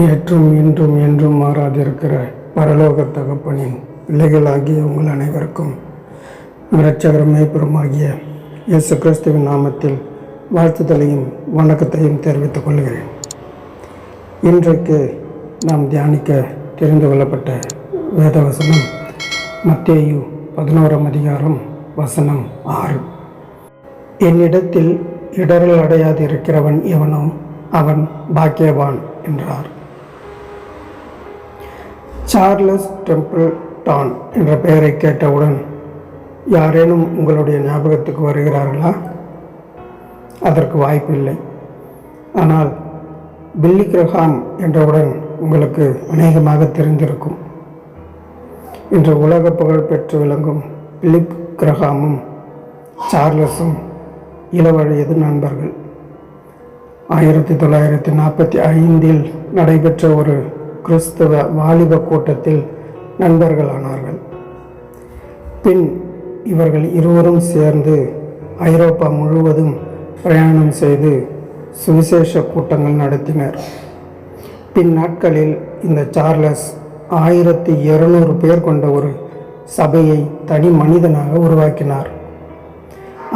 நேற்றும் இன்றும் என்றும் மாறாதிருக்கிற பரலோக தகப்பனின் பிள்ளைகளாகிய உங்கள் அனைவருக்கும் இரட்சகரும் மேய்ப்பருமாகிய இயேசு கிறிஸ்துவின் நாமத்தில் வாழ்த்துதலையும் வணக்கத்தையும் தெரிவித்துக் கொள்கிறேன். இன்றைக்கு நாம் தியானிக்க தெரிந்து கொள்ளப்பட்ட வேதவசனம் மத்தேயு பதினோராம் அதிகாரம் வசனம் ஆறு. என்னிடத்தில் இடரல் அடையாதிருக்கிறவன் எவனோ அவன் பாக்கியவான் என்றார். சார்லஸ் டெம்பிள் டான் என்ற பெயரை கேட்டவுடன் யாரேனும் உங்களுடைய ஞாபகத்துக்கு வருகிறார்களா? அதற்கு வாய்ப்பில்லை. ஆனால் பில்லி கிரஹாம் என்றவுடன் உங்களுக்கு அநேகமாக தெரிந்திருக்கும். இன்று உலக புகழ் பெற்று விளங்கும் பிலிப் கிரஹாமும் சார்லஸும் இளவழியது நண்பர்கள். ஆயிரத்தி தொள்ளாயிரத்தி நாற்பத்தி ஐந்தில் நடைபெற்ற ஒரு கிறிஸ்தவ வாலிப கூட்டத்தில் நண்பர்களானார்கள். பின் இவர்கள் இருவரும் சேர்ந்து ஐரோப்பா முழுவதும் பிரயாணம் செய்து சுவிசேஷ கூட்டங்கள் நடத்தினர். பின் நாட்களில் இந்த சார்லஸ் ஆயிரத்தி இருநூறு பேர் கொண்ட ஒரு சபையை தனி மனிதனாக உருவாக்கினார்.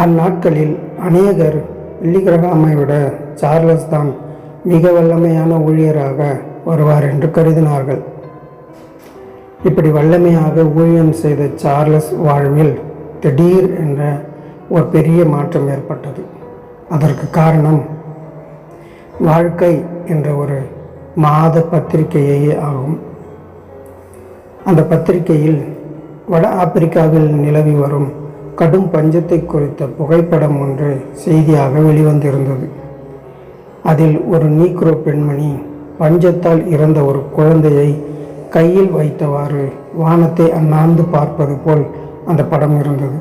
அந்நாட்களில் அநேகர் வெள்ளிக்கிரகாமை விட சார்லஸ் தான் மிக வல்லமையான ஊழியராக வருவார் என்று கருதினார்கள். இப்படி வல்லமையாக ஊழியம் செய்த சார்லஸ் வாழ்வில் திடீர் என்ற ஒரு பெரிய மாற்றம் ஏற்பட்டது. அதற்கு காரணம் வாழ்க்கை என்ற ஒரு மாத பத்திரிகையே ஆகும். அந்த பத்திரிகையில் வட ஆப்பிரிக்காவில் நிலவி வரும் கடும் பஞ்சத்தை குறித்த புகைப்படம் ஒன்று செய்தியாக வெளிவந்திருந்தது. அதில் ஒரு நீக்ரோ பெண்மணி பஞ்சத்தால் இறந்த ஒரு குழந்தையை கையில் வைத்தவாறு வானத்தை அண்ணாந்து பார்ப்பது போல் அந்த படம் இருந்தது.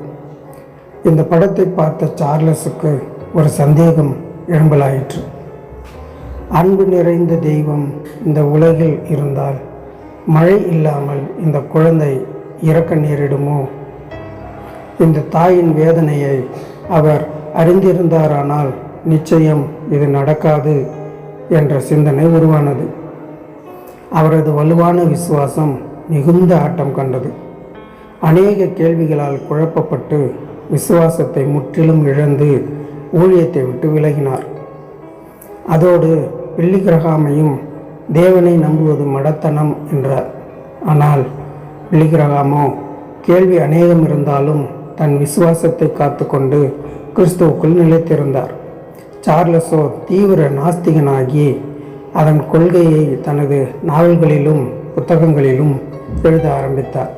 இந்த படத்தை பார்த்த சார்லஸுக்கு ஒரு சந்தேகம் எழும்பலாயிற்று. அன்பு நிறைந்த தெய்வம் இந்த உலகில் இருந்தால் மழை இல்லாமல் இந்த குழந்தை இறக்க நேரிடுமோ? இந்த தாயின் வேதனையை அவர் அறிந்திருந்தாரானால் நிச்சயம் இது நடக்காது என்ற சிந்தனை உருவானது. அவரது வலுவான விசுவாசம் மிகுந்த ஆட்டம் கண்டது. அநேக கேள்விகளால் குழப்பப்பட்டு விசுவாசத்தை முற்றிலும் இழந்து ஊழியத்தை விட்டு விலகினார். அதோடு பில்லிகிரகாமையும் தேவனை நம்புவது மடத்தனம் என்றார். ஆனால் பில்லிகிரகாமோ கேள்வி அநேகம் இருந்தாலும் தன் விசுவாசத்தை காத்துக்கொண்டு கிறிஸ்துவுக்குள் நிலைத்திருந்தார். சார்லஸோ தீவிர நாஸ்திகனாகி அதன் கொள்கையை தனது நாவல்களிலும் புத்தகங்களிலும் எழுத ஆரம்பித்தார்.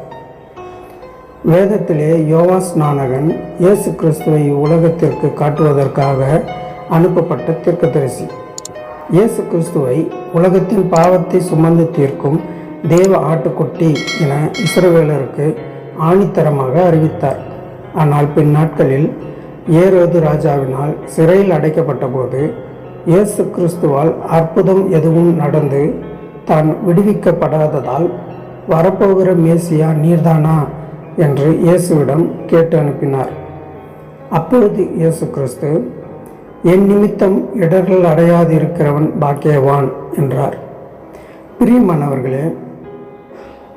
வேதத்திலே யோவாஸ் நானகன் இயேசு கிறிஸ்துவை உலகத்திற்கு காட்டுவதற்காக அனுப்பப்பட்ட தீர்க்கதரிசி. இயேசு கிறிஸ்துவை உலகத்தின் பாவத்தை சுமந்து தீர்க்கும் தேவ ஆட்டுக்குட்டி என இஸ்ரவேலருக்கு ஆணித்தரமாக அறிவித்தார். ஆனால் பின் நாட்களில் ஏரோது ராஜாவினால் சிறையில் அடைக்கப்பட்ட போது இயேசு கிறிஸ்துவால் அற்புதம் எதுவும் நடந்து தான் விடுவிக்கப்படாததால் வரப்போகிற மேசியா நீர்தானா என்று இயேசுவிடம் கேட்டு அனுப்பினார் அப்பொழுது இயேசு கிறிஸ்து என் நிமித்தம் இடர்கள் அடையாதிருக்கிறவன் பாக்கியவான் என்றார். பிரியமானவர்களே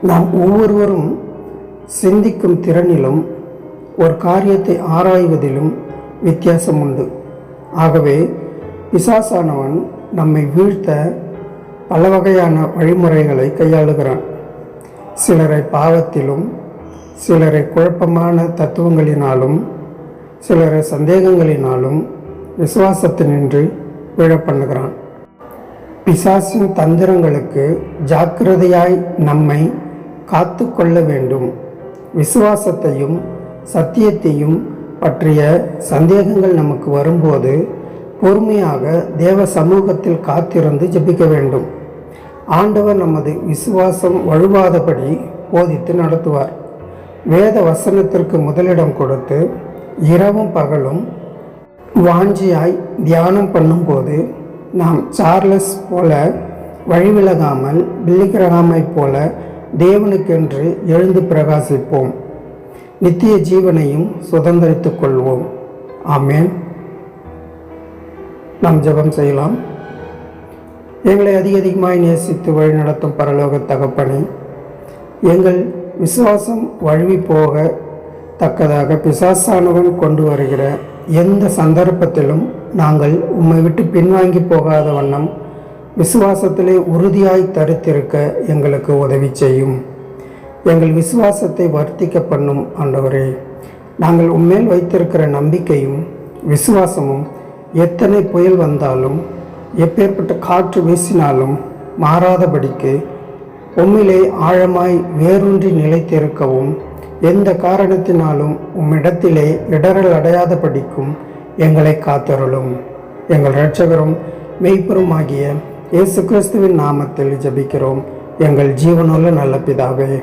நாம் ஒவ்வொருவரும் சிந்திக்கும் திறனிலும் ஒரு காரியத்தை ஆராய்வதிலும் வித்தியாசம் உண்டு ஆகவே பிசாசானவன் நம்மை வீழ்த்த பல வகையான வழிமுறைகளை கையாளுகிறான். சிலரை பாவத்திலும் சிலரை குழப்பமான தத்துவங்களினாலும் சிலரை சந்தேகங்களினாலும் விசுவாசத்தினின்று விழப்பண்ணுகிறான் பிசாசின் தந்திரங்களுக்கு ஜாக்கிரதையாய் நம்மை காத்து கொள்ள வேண்டும். விசுவாசத்தையும் சத்தியத்தையும் பற்றிய சந்தேகங்கள் நமக்கு வரும்போது பொறுமையாக தேவ சமூகத்தில் காத்திருந்து ஜெபிக்க வேண்டும். ஆண்டவர் நமது விசுவாசம் வழுவாதபடி போதித்து நடத்துவார். வேத வசனத்திற்கு முதலிடம் கொடுத்து இரவும் பகலும் வாஞ்சியாய் தியானம் பண்ணும்போது நாம் சார்லஸ் போல வழிவிலகாமல் பில்லிகிரகாமை போல தேவனுக்கென்று எழுந்து பிரகாசிப்போம். நித்திய ஜீவனையும் சுதந்திரித்துக் கொள்வோம். ஆமேன். நாம் ஜெபம் செய்யலாம். எங்களை அதிக அதிகமாய் நேசித்து வழிநடத்தும் பரலோக தகப்பனே எங்கள் விசுவாசம் வழுவி போக தக்கதாக பிசாசானவன் கொண்டு வருகிற எந்த சந்தர்ப்பத்திலும் நாங்கள் உம்மை விட்டு பின்வாங்கி போகாத வண்ணம் விசுவாசத்திலே உறுதியாய் தடுத்திருக்க எங்களுக்கு உதவி செய்யும். எங்கள் விசுவாசத்தை வர்த்திக்க பண்ணும் ஆண்டவரே. நாங்கள் உண்மையில் வைத்திருக்கிற நம்பிக்கையும் விசுவாசமும் எத்தனை புயல் வந்தாலும் எப்பேற்பட்ட காற்று வீசினாலும் மாறாதபடிக்கு உம்மிலே ஆழமாய் வேரூன்றி நிலைத்திருக்கவும் எந்த காரணத்தினாலும் உம்மிடத்திலே இடரல் அடையாதபடிக்கும் எங்களை காத்தருளும். எங்கள் இரட்சகரும் மெய்ப்பெருமாகிய இயேசு கிறிஸ்துவின் நாமத்தில் ஜெபிக்கிறோம். எங்கள் ஜீவனுள்ள நல்ல பிதாவே.